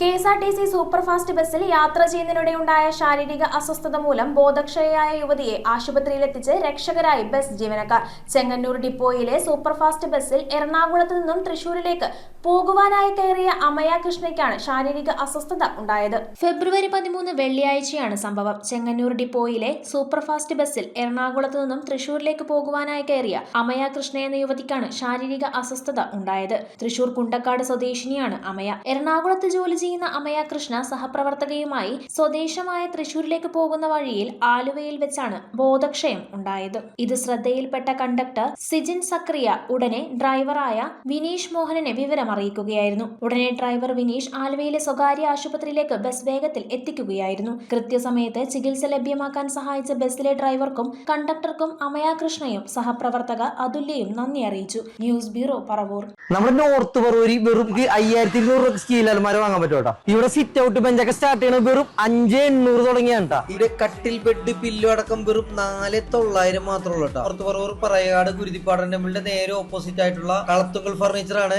K S R T C superfast ബസ്സിൽ യാത്ര ചെയ്യുന്നതിനിടെ ഉണ്ടായ ശാരീരിക അസ്വസ്ഥത മൂലം ബോധക്ഷയയായ യുവതിയെ ആശുപത്രിയിലെത്തിച്ച് രക്ഷകരായി ബസ് ജീവനക്കാർ. ചെങ്ങന്നൂർ ഡിപ്പോയിലെ സൂപ്പർഫാസ്റ്റ് ബസ്സിൽ എറണാകുളത്ത് നിന്നും തൃശൂരിലേക്ക് പോകുവാനായി കയറിയ അമയ കൃഷ്ണയ്ക്കാണ് ശാരീരിക അസ്വസ്ഥത ഉണ്ടായത്. ഫെബ്രുവരി പതിമൂന്ന് വെള്ളിയാഴ്ചയാണ് സംഭവം. ചെങ്ങന്നൂർ ഡിപ്പോയിലെ സൂപ്പർഫാസ്റ്റ് ബസ്സിൽ എറണാകുളത്ത് നിന്നും തൃശൂരിലേക്ക് പോകുവാനായി കയറിയ അമയ കൃഷ്ണ എന്ന യുവതിക്കാണ് ശാരീരിക അസ്വസ്ഥത ഉണ്ടായത്. തൃശൂർ കുണ്ടക്കാട് സ്വദേശിനിയാണ് അമയ. എറണാകുളത്ത് ജോലി ചെയ്യുന്ന അമയ കൃഷ്ണ സഹപ്രവർത്തകയുമായി സ്വദേശമായ തൃശൂരിലേക്ക് പോകുന്ന വഴിയിൽ ആലുവയിൽ വെച്ചാണ് ബോധക്ഷയം ഉണ്ടായത്. ഇത് ശ്രദ്ധയിൽപ്പെട്ട കണ്ടക്ടർ സിജിൻ സക്രിയ ഉടനെ ഡ്രൈവറായ വിനീഷ് മോഹനനെ വിവരം അറിയിക്കുകയായിരുന്നു. ഉടനെ ഡ്രൈവർ വിനീഷ് ആലുവയിലെ സ്വകാര്യ ആശുപത്രിയിലേക്ക് ബസ് വേഗത്തിൽ എത്തിക്കുകയായിരുന്നു. കൃത്യസമയത്ത് ചികിത്സ ലഭ്യമാക്കാൻ സഹായിച്ച ബസ്സിലെ ഡ്രൈവർക്കും കണ്ടക്ടർക്കും അമയ കൃഷ്ണയും സഹപ്രവർത്തക അതുല്യയും നന്ദി അറിയിച്ചു. News bureau Paravur. നമ്മുടെ നോർത്ത് പറവൂരി വെറും അയ്യായിരത്തി ഇരുന്നൂറ് സ്റ്റീൽ അലമാര വാങ്ങാൻ പറ്റും കേട്ടോ. ഇവിടെ സിറ്റ് ഔട്ട് ബെഞ്ചൊക്കെ സ്റ്റാർട്ട് ചെയ്യണത് വെറും അഞ്ച് എണ്ണൂറ് തുടങ്ങിയാണ് ഇവിടെ കട്ടിൽ ബെഡ് പില്ലോ അടക്കം വെറും നാല് തൊള്ളായിരം മാത്രമേ ഉള്ളൂ കേട്ടോ പുറത്ത് പറവൂർ ഗുരുതിപ്പാടൻ ടെമ്പിളിന്റെ നേരെ ഓപ്പോസിറ്റ് ആയിട്ടുള്ള കളത്തുങ്കൽ ഫർണിച്ചർ ആണ്.